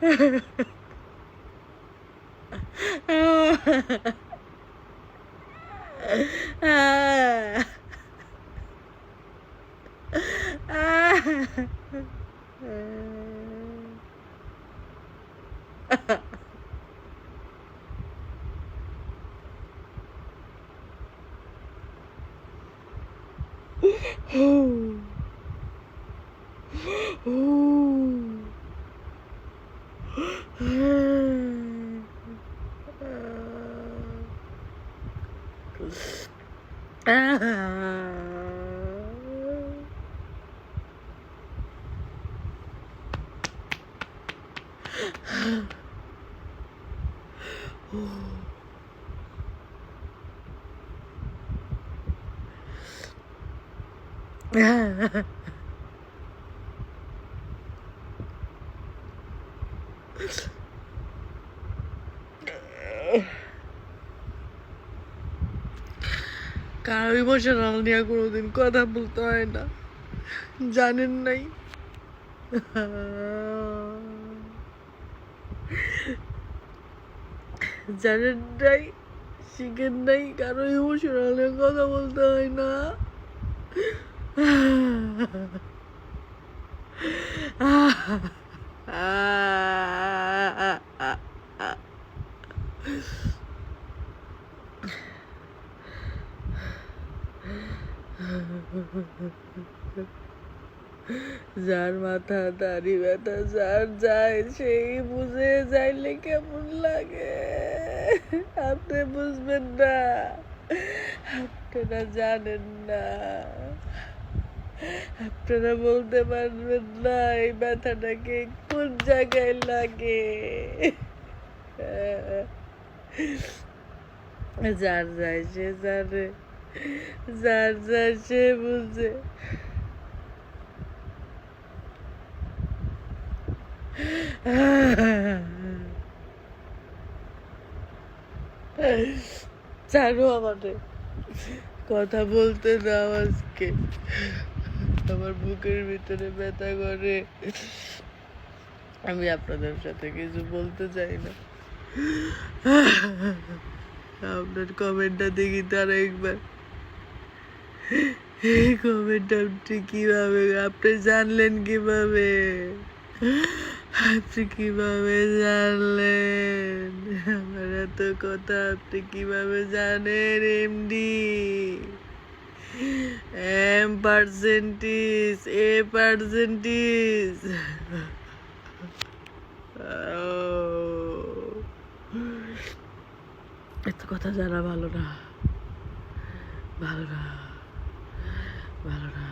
呵呵呵，嗯，呵呵呵，啊，啊，呵呵呵，嗯，呵呵呵，呼，呼。Yeah. কারও ইমোশনাল নিয়ে কোনোদিন কথা বলতে হয় না? জানেন নাই? জানেন নাই? শিখেন নাই? কারও ইমোশনাল নিয়ে কথা বলতে হয় না? যার মাথা, দাড়ি ব্যথা, যার যায় সেই বুঝে যাইলে কেমন লাগে? আপনি বুঝবেন না। আপনারা জানেন না। আপনারা বলতে পারবেন না, এই ব্যথাটাকে কোন জায়গায় লাগে? যার যায় সে জানে, যার যায় সে বুঝে। জানো আমাদের, কথা বলতে দাও আজকে। আমার বুকের ভিতরে ব্যথা করে। আমি আপনাদের সাথে কিছু বলতে চাই না। আপনার কমেন্টটা দেখি তারা একবার। এই কমেন্টটা আপনি কীভাবে আপনি জানলেন কীভাবে? আপনি কীভাবে জানলেন? আমার এত কথা আপনি কীভাবে জানেন, এমডি? এম পার্সেন্টিস এ পার্সেন্টিস এত কথা জানা ভালো না। ভালো না। ভালো না।